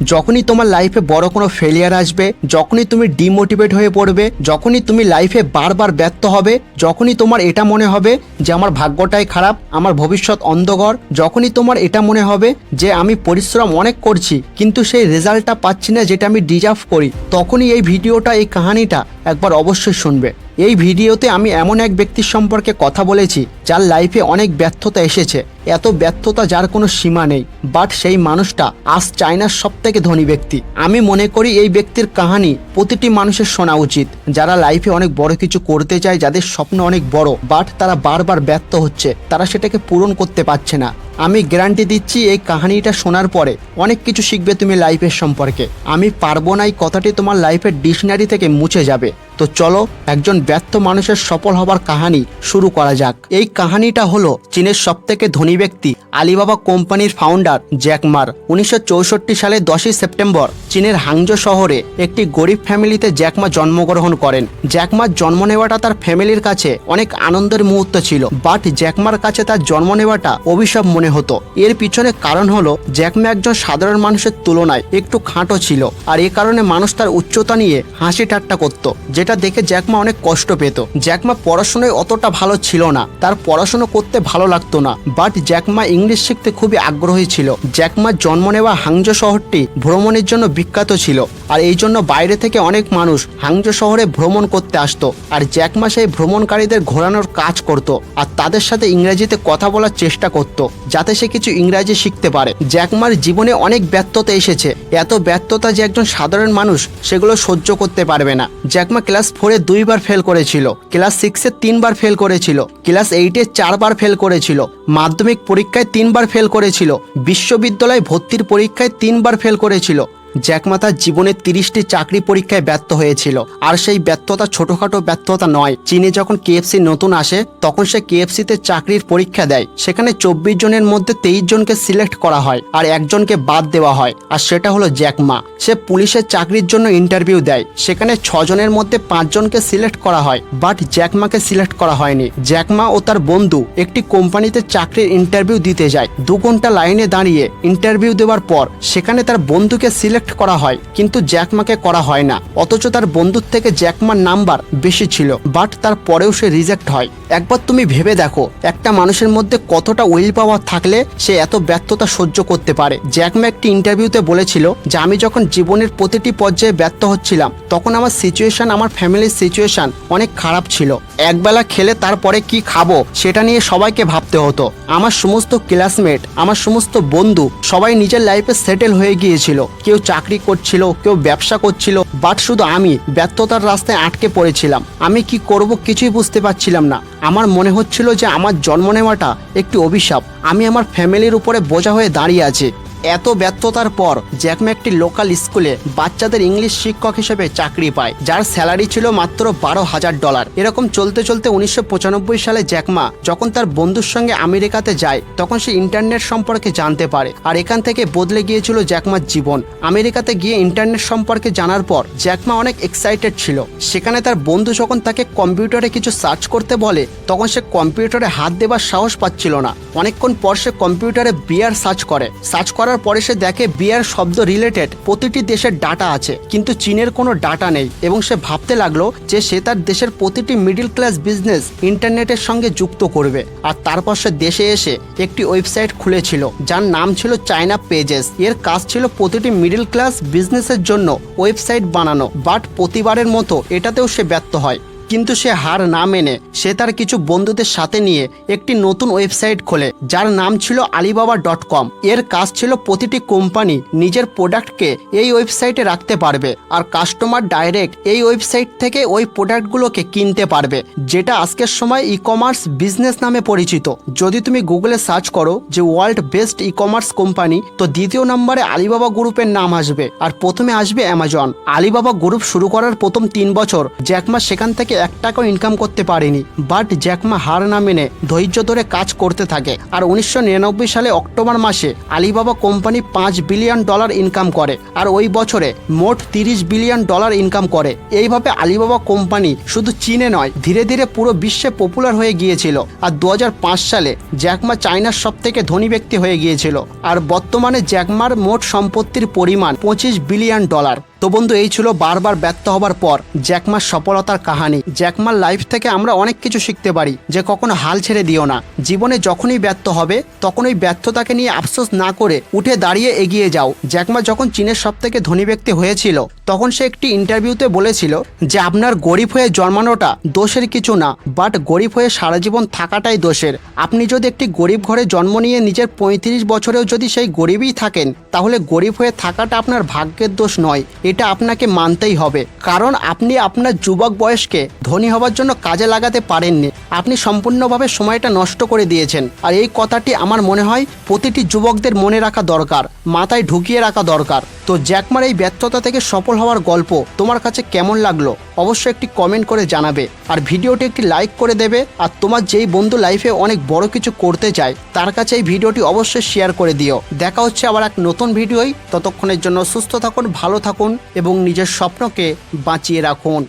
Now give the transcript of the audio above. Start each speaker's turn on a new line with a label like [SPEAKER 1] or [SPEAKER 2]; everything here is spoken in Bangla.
[SPEAKER 1] যখনই তোমার লাইফে বড় কোনো ফেলিয়ার আসবে, যখনই তুমি ডিমোটিভেট হয়ে পড়বে, যখনই তুমি লাইফে বারবার ব্যর্থ হবে, যখনই তোমার এটা মনে হবে যে আমার ভাগ্যটাই খারাপ, আমার ভবিষ্যৎ অন্ধকার, যখনই তোমার এটা মনে হবে যে আমি পরিশ্রম অনেক করছি, কিন্তু সেই রেজাল্টটা পাচ্ছি না যেটা আমি ডিজার্ভ করি, তখনই এই ভিডিওটা, এই কাহানিটা একবার অবশ্যই শুনবে। এই ভিডিওতে আমি এমন এক ব্যক্তির সম্পর্কে কথা বলেছি যার লাইফে অনেক ব্যর্থতা এসেছে। এত ব্যর্থতা যার কোনো সীমা নেই। বাট সেই মানুষটা আজ চায়নার সব থেকে ধনী ব্যক্তি। আমি মনে করি এই ব্যক্তির কাহানি প্রতিটি মানুষের শোনা উচিত। যারা লাইফে অনেক বড় কিছু করতে চায়, যাদের স্বপ্ন অনেক বড় বাট তারা বারবার ব্যর্থ হচ্ছে। তারা সেটাকে পূরণ করতে পারছে না। আমি গ্যারান্টি দিচ্ছি, এই কাহানিটা শোনার পরে অনেক কিছু শিখবে তুমি লাইফের সম্পর্কে। আমি পারব না এই কথাটি তোমার লাইফের ডিকশনারি থেকে মুছে যাবে। তো চলো একজন ব্যর্থ মানুষের সফল হবার কাহানি শুরু করা যাক। এই কাহানিটা হলো চীনের সবথেকে ধনী ব্যক্তি আলিবাবা কোম্পানির ফাউন্ডার জ্যাকমার উনিশশো সালে দশই সেপ্টেম্বর চীনের হাংজো শহরে একটি গরিব ফ্যামিলিতে জ্যাকমা জন্মগ্রহণ করেন। জ্যাকমার জন্ম নেওয়াটা তার ফ্যামিলির কাছে অনেক আনন্দের মুহূর্ত ছিল বাট জ্যাকমার কাছে তার জন্ম নেওয়াটা অভিশাপ মনে হতো। এর পিছনে কারণ হলো জ্যাকমা একজন সাধারণ মানুষের তুলনায় একটু খাঁটো ছিল, আর এ কারণে মানুষ তার উচ্চতা নিয়ে হাসি ঠাট্টা করত যেটা দেখে জ্যাকমা অনেক কষ্ট পেত। জ্যাকমা পড়াশোনায় অতটা ভালো ছিল না। তার পড়াশোনা করতে ভালো লাগতো না। বাট জ্যাকমা ইংলিশ শিখতে খুবই আগ্রহী ছিল। জ্যাকমার জন্ম নেওয়া হাংজো শহরটি ভ্রমণের জন্য বিখ্যাত ছিল। আর এই জন্য বাইরে থেকে অনেক মানুষ হাংজো শহরে ভ্রমণ করতে আসতো। আর জ্যাকমা সেই ভ্রমণকারীদের ঘোরানোর কাজ করত। আর তাদের সাথে ইংরেজিতে কথা বলার চেষ্টা করত, যাতে সে কিছু ইংরাজি শিখতে পারে। জ্যাকমার জীবনে অনেক ব্যর্থতা এসেছে। এত ব্যর্থতা যে একজন সাধারণ মানুষ সেগুলো সহ্য করতে পারবে না। জ্যাকমা ক্লাস ফোরে দুইবার ফেল করেছিল, ক্লাস সিক্সে তিনবার ফেল করেছিল, ক্লাস এইটে চারবার ফেল করেছিল, মাধ্যমিক পরীক্ষায় তিনবার ফেল করেছিল, বিশ্ববিদ্যালয় ভর্তির পরীক্ষায় তিনবার ফেল করেছিল। জ্যাকমা তার জীবনে তিরিশটি চাকরি পরীক্ষায় ব্যর্থ হয়েছিল। আর সেই ব্যর্থতা ছোটখাটো ব্যর্থতা নয়। চীনে যখন কেএফসি নতুন আসে, তখন সে কেএফসিতে চাকরির পরীক্ষা দেয়। সেখানে চব্বিশ জনের মধ্যে তেইশ জনকে সিলেক্ট করা হয় আর একজনকে বাদ দেওয়া হয়। আর সেটা হলো জ্যাকমা। সে পুলিশের চাকরির জন্য ইন্টারভিউ দেয়। সেখানে ছজনের মধ্যে পাঁচজনকে সিলেক্ট করা হয়, বাট জ্যাকমাকে সিলেক্ট করা হয়নি। জ্যাকমা ও তার বন্ধু একটি কোম্পানিতে চাকরির ইন্টারভিউ দিতে যায়। দু ঘণ্টা লাইনে দাঁড়িয়ে ইন্টারভিউ দেওয়ার পর, সেখানে তার বন্ধুকে সিলেক্ট করা হয়, কিন্তু জ্যাকমাকে করা হয় না। অথচ তার বন্ধুর থেকে জ্যাকমার নাম্বার বেশি ছিল বাট তার পরেও সে রিজেক্ট হয়। একবার তুমি ভেবে দেখো, একটা মানুষের মধ্যে কতটা উইল পাওয়ার থাকলে সে এত ব্যর্থতা সহ্য করতে পারে। জ্যাকমা একটি ইন্টারভিউতে বলেছিল যে, আমি যখন জীবনের প্রতিটি পর্যায়ে ব্যর্থ হচ্ছিলাম, তখন আমার সিচুয়েশন আমার ফ্যামিলির সিচুয়েশন অনেক খারাপ ছিল। একবেলা খেলে তারপরে কি খাব সেটা নিয়ে সবাইকে ভাবতে হতো। আমার সমস্ত ক্লাসমেট আমার সমস্ত বন্ধু সবাই নিজের লাইফে সেটেল হয়ে গিয়েছিল। কেউ চাকরি করছিল, কেউ ব্যবসা করছিল বাট শুধু আমি ব্যর্থতার রাস্তায় আটকে পড়েছিলাম। আমি কি করব কিছুই বুঝতে পারছিলাম না। আমার মনে হচ্ছিল যে আমার জন্ম নেওয়াটা একটি অভিশাপ। আমি আমার ফ্যামিলির উপরে বোঝা হয়ে দাঁড়িয়ে আছি। এত ব্যর্থতার পর জ্যাকমা একটি লোকাল স্কুলে বাচ্চাদের ইংলিশ শিক্ষক হিসেবে চাকরি পায়, যার স্যালারি ছিল মাত্র বারো হাজার ডলার এরকম চলতে চলতে উনিশশো পঁচানব্বই সালে জ্যাকমা যখন তার বন্ধুর সঙ্গে আমেরিকাতে যায়, তখন সে ইন্টারনেট সম্পর্কে জানতে পারে। আর এখান থেকে বদলে গিয়েছিল জ্যাকমার জীবন। আমেরিকাতে গিয়ে ইন্টারনেট সম্পর্কে জানার পর জ্যাকমা অনেক এক্সাইটেড ছিল। সেখানে তার বন্ধু যখন তাকে কম্পিউটারে কিছু সার্চ করতে বলে, তখন সে কম্পিউটারে হাত দেবার সাহস পাচ্ছিল না। অনেকক্ষণ পর সে কম্পিউটারে বিয়ার সার্চ করে। সার্চ করার পরে সে দেখে বিয়ার শব্দ রিলেটেড প্রতিটি দেশের ডাটা আছে, কিন্তু চীনের কোনো ডাটা নেই এবং সে ভাবতে লাগল যে সে তার দেশের প্রতিটি মিডিল ক্লাস বিজনেস ইন্টারনেটের সঙ্গে যুক্ত করবে। আর তারপর সে দেশে এসে একটি ওয়েবসাইট খুলেছিল, যার নাম ছিল চায়না পেজেস এর কাজ ছিল প্রতিটি মিডিল ক্লাস বিজনেসের জন্য ওয়েবসাইট বানানো বাট প্রতিবারের মতো এটাতেও সে ব্যর্থ হয়। কিন্তু সে হার না মেনে সে তার কিছু বন্ধুদের সাথে নিয়ে একটি নতুন ওয়েবসাইট খোলে, যার নাম ছিল আলিবাবা ডট কম। এর কাজ ছিল প্রতিটি কোম্পানি নিজের প্রোডাক্টকে এই ওয়েবসাইটে রাখতে পারবে আর কাস্টমার ডাইরেক্ট এই ওয়েবসাইট থেকে ওই প্রোডাক্টগুলোকে কিনতে পারবে, যেটা আজকের সময় ই কমার্স বিজনেস নামে পরিচিত। যদি তুমি গুগলে সার্চ করো যে world best E commerce company, তো দ্বিতীয় নম্বরে আলিবাবা গ্রুপের নাম আসবে, আর প্রথমে আসবে অ্যামাজন। আলিবাবা গ্রুপ শুরু করার প্রথম তিন বছর জ্যাকমা সেখান থেকে এক টাকাও ইনকাম করতে পারেনি। বাট জ্যাকমা হার না মেনে ধৈর্য ধরে কাজ করতে থাকে। আর উনিশশো নিরানব্বই সালে অক্টোবর মাসে আলিবাবা কোম্পানি পাঁচ বিলিয়ন ডলার ইনকাম করে। আর ওই বছরে মোট তিরিশ বিলিয়ন ডলার ইনকাম করে। এইভাবে আলিবাবা কোম্পানি শুধু চীনে নয়, ধীরে ধীরে পুরো বিশ্বে পপুলার হয়ে গিয়েছিল। আর দু হাজার পাঁচ সালে জ্যাকমা চায়নার সব থেকে ধনী ব্যক্তি হয়ে গিয়েছিল। আর বর্তমানে জ্যাকমার মোট সম্পত্তির পরিমাণ পঁচিশ বিলিয়ন ডলার তো বন্ধু, এই ছিল বারবার ব্যর্থ হবার পর জ্যাকমার সফলতার কাহানি। জ্যাকমার লাইফ থেকে আমরা অনেক কিছু শিখতে পারি, যে কখনো হাল ছেড়ে দিও না। জীবনে যখনই ব্যর্থ হবে তখন ওই ব্যর্থতাকে নিয়ে আফসোস না করে উঠে দাঁড়িয়ে এগিয়ে যাও। জ্যাকমা যখন চীনের সব থেকে ধনী ব্যক্তি হয়েছিল, তখন সে একটি ইন্টারভিউতে বলেছিল যে, আপনার গরিব হয়ে জন্মানোটা দোষের কিছু না বাট গরিব হয়ে সারা জীবন থাকাটাই দোষের। আপনি যদি একটি গরিব ঘরে জন্ম নিয়ে নিজের পঁয়ত্রিশ বছরেও যদি সেই গরিবই থাকেন, তাহলে গরিব হয়ে থাকাটা আপনার ভাগ্যের দোষ নয়, এটা আপনাকে মানতেই হবে। কারণ আপনি আপনার যুবক বয়সকে ধনী হবার জন্য কাজে লাগাতে পারেননি। আপনি সম্পূর্ণভাবে সময়টা নষ্ট করে দিয়েছেন। আর এই কথাটি আমার মনে হয় প্রতিটি যুবকদের মনে রাখা দরকার, মাথায় ঢুকিয়ে রাখা দরকার। তো জ্যাকমার এই ব্যর্থতা থেকে সফল হওয়ার গল্প তোমার কাছে কেমন লাগল অবশ্যই একটি কমেন্ট করে জানাবে। আর ভিডিওটি একটি লাইক করে দেবে, আর তোমার যেই বন্ধু লাইফে অনেক বড় কিছু করতে চায়, তার কাছে এই ভিডিওটি অবশ্যই শেয়ার করে দিও। দেখা হচ্ছে আবার এক নতুন ভিডিওই ততক্ষণের জন্য সুস্থ থাকুন, ভালো থাকুন, এবং নিজের স্বপ্নকে বাঁচিয়ে রাখুন।